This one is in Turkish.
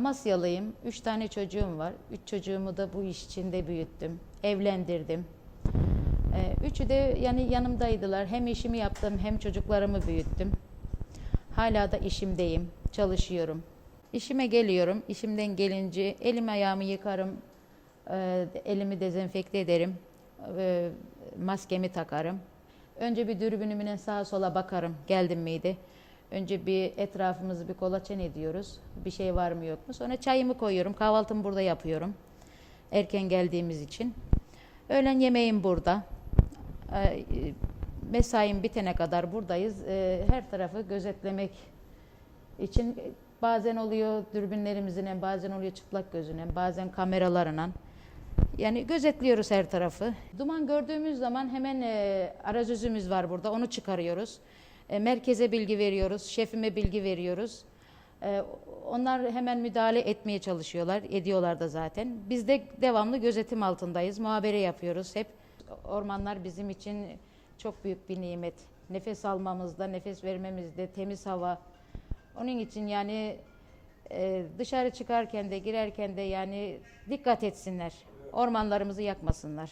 Amasyalıyım. Üç tane çocuğum var. Üç çocuğumu da bu iş içinde büyüttüm. Evlendirdim. Ee, Üçü de yani yanımdaydılar. Hem işimi yaptım hem çocuklarımı büyüttüm. Hala da işimdeyim. Çalışıyorum. İşime geliyorum. İşimden gelince elim ayağımı yıkarım. e, Elimi dezenfekte ederim. e, Maskemi takarım. Önce bir dürbünümle sağa sola bakarım. Geldim miydi? Önce bir etrafımızı bir kolaçan ediyoruz. Bir şey var mı yok mu? Sonra çayımı koyuyorum. Kahvaltımı burada yapıyorum. Erken geldiğimiz için. Öğlen yemeğim burada. Ee, Mesaim bitene kadar buradayız. Ee, Her tarafı gözetlemek için bazen oluyor dürbünlerimizle, bazen oluyor çıplak gözüne, bazen kameralarla. Yani gözetliyoruz her tarafı. Duman gördüğümüz zaman hemen e, arazözümüz var burada, onu çıkarıyoruz. E, merkeze bilgi veriyoruz, şefime bilgi veriyoruz. E, onlar hemen müdahale etmeye çalışıyorlar, ediyorlar da zaten. Biz de devamlı gözetim altındayız, muhabere yapıyoruz hep. Ormanlar bizim için çok büyük bir nimet. Nefes almamızda, nefes vermemizde, temiz hava. Onun için yani e, dışarı çıkarken de girerken de yani dikkat etsinler. Ormanlarımızı yakmasınlar.